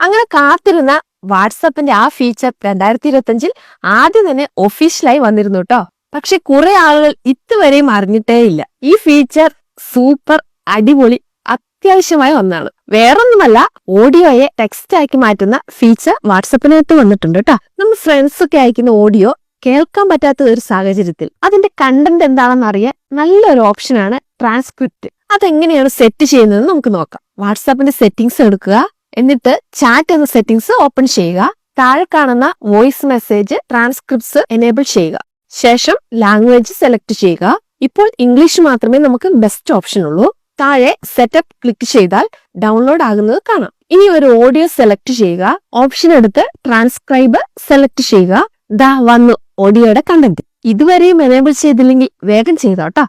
അങ്ങനെ കാത്തിരുന്ന വാട്സപ്പിന്റെ ആ ഫീച്ചർ രണ്ടായിരത്തി ഇരുപത്തി അഞ്ചിൽ ആദ്യം തന്നെ ഒഫീഷ്യലായി വന്നിരുന്നു കേട്ടോ പക്ഷെ കുറെ ആളുകൾ ഇതുവരെയും അറിഞ്ഞിട്ടേ ഇല്ല ഈ ഫീച്ചർ സൂപ്പർ അടിപൊളി അത്യാവശ്യമായ ഒന്നാണ്. വേറൊന്നുമല്ല ഓഡിയോയെ ടെക്സ്റ്റ് ആക്കി മാറ്റുന്ന ഫീച്ചർ വാട്സപ്പിനകത്ത് വന്നിട്ടുണ്ട് കേട്ടോ നമ്മൾ ഫ്രണ്ട്സ് ഒക്കെ അയക്കുന്ന ഓഡിയോ കേൾക്കാൻ പറ്റാത്ത ഒരു സാഹചര്യത്തിൽ അതിന്റെ കണ്ടന്റ് എന്താണെന്ന് അറിയാൻ നല്ലൊരു ഓപ്ഷനാണ് ട്രാൻസ്ക്രിപ്റ്റ് അതെങ്ങനെയാണ് സെറ്റ് ചെയ്യുന്നത് നമുക്ക് നോക്കാം. വാട്സാപ്പിന്റെ സെറ്റിംഗ്സ് എടുക്കുക. എന്നിട്ട് ചാറ്റ് എന്ന സെറ്റിംഗ്സ് ഓപ്പൺ ചെയ്യുക. താഴെ കാണുന്ന വോയിസ് മെസ്സേജ് ട്രാൻസ്ക്രിപ്റ്റ്സ് എനേബിൾ ചെയ്യുക. ശേഷം ലാംഗ്വേജ് സെലക്ട് ചെയ്യുക. ഇപ്പോൾ ഇംഗ്ലീഷ് മാത്രമേ നമുക്ക് ബെസ്റ്റ് ഓപ്ഷൻ ഉള്ളൂ. താഴെ സെറ്റപ്പ് ക്ലിക്ക് ചെയ്താൽ ഡൗൺലോഡ് ആകുന്നത് കാണാം. ഇനി ഒരു ഓഡിയോ സെലക്ട് ചെയ്യുക. ഓപ്ഷൻ എടുത്ത് ട്രാൻസ്ക്രൈബ് സെലക്ട് ചെയ്യുക. ദാ വന്നു ഓഡിയോയുടെ കണ്ടന്റ് ഇതുവരെയും എനേബിൾ ചെയ്തില്ലെങ്കിൽ വേഗം ചെയ്തോട്ടോ